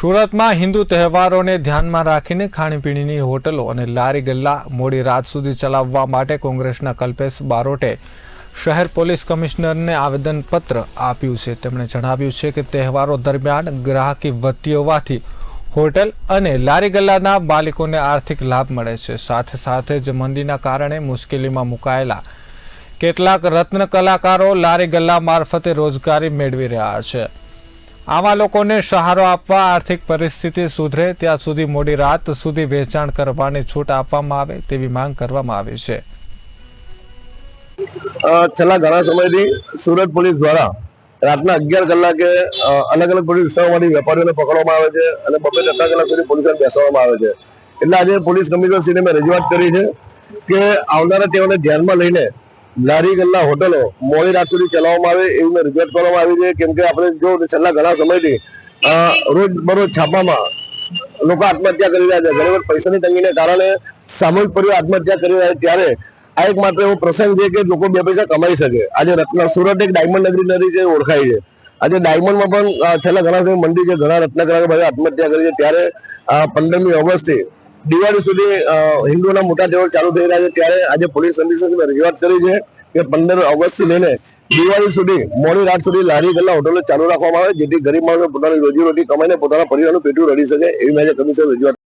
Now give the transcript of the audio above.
સુરતમાં હિન્દુ તહેવારોને ધ્યાનમાં રાખીને ખાણીપીણીની હોટલો અને લારી ગલ્લા મોડી રાત સુધી ચલાવવા માટે કોંગ્રેસના કલ્પેશ બારોટે શહેર પોલીસ કમિશનરને આવેદનપત્ર આપ્યું છે. તેમણે જણાવ્યું છે કે તહેવારો દરમિયાન ગ્રાહકી વધતી હોવાથી હોટલ અને લારી ગલ્લાના માલિકોને આર્થિક લાભ મળે છે. સાથે સાથે જ મંદીના કારણે મુશ્કેલીમાં મુકાયેલા કેટલાક રત્ન કલાકારો લારી ગલ્લા મારફતે રોજગારી મેળવી રહ્યા છે. આવા લોકોને સહારો આપવા આર્થિક પરિસ્થિતિ સુધરે, ત્યાં સુધી મોડી રાત સુધી વેચાણ કરવાની છૂટ આપવામાં આવે તેવી માંગ કરવામાં આવી છે. છેલ્લા ઘણા સમયથી સુરત પોલીસ દ્વારા રાતના અગિયાર કલાકે અલગ અલગ પોલીસ વિસ્તારોમાંથી વેપારીઓને પકડવામાં આવે છે અને બપોરે ત્રણ કલાક સુધી પોલીસને બેસવામાં આવે છે. એટલે આજે પોલીસ કમિશનરશ્રીને મેં રજૂઆત કરી છે કે આવનારા તેઓને ધ્યાનમાં લઈને લારી ગલ્લા હોટલો મોડી રાત સુધી ચલાવવામાં આવે એવી મેં રિપોર્ટ કરવામાં આવી છે. કેમ કે આપણે જો છેલ્લા ઘણા સમયથી રોજ બરોજ છાપામાં લોકો આત્મહત્યા કરી રહ્યા છે. ઘણી વખત પૈસાની તંગીને કારણે સામૂહિક પરિવાર આત્મહત્યા કરી રહ્યા છે. ત્યારે આ એક માત્ર એવો પ્રસંગ છે કે લોકો બે પૈસા કમાઈ શકે. આજે રત્ન, સુરત એક ડાયમંડ નગરી તરીકે ઓળખાય છે. આજે ડાયમંડમાં પણ છેલ્લા ઘણા સમય મંદી છે. ઘણા રત્નકલાકાર બધા આત્મહત્યા કરી છે. ત્યારે પંદરમી ઓગસ્ટથી દિવાળી સુધી હિન્દુઓના મોટા તહેવાર ચાલુ થઈ રહ્યા છે. ત્યારે આજે પોલીસ અધિક્ષકે રજૂઆત કરી છે કે પંદર ઓગસ્ટથી લઈને દિવાળી સુધી, મોડી રાત સુધી લારી ગલ્લા હોટલો ચાલુ રાખવામાં આવે, જેથી ગરીબ માણસો પોતાની રોજીરોટી કમાઈને પોતાના પરિવારનું પેટું રડી શકે, એવી મેં કમિશન રજૂઆત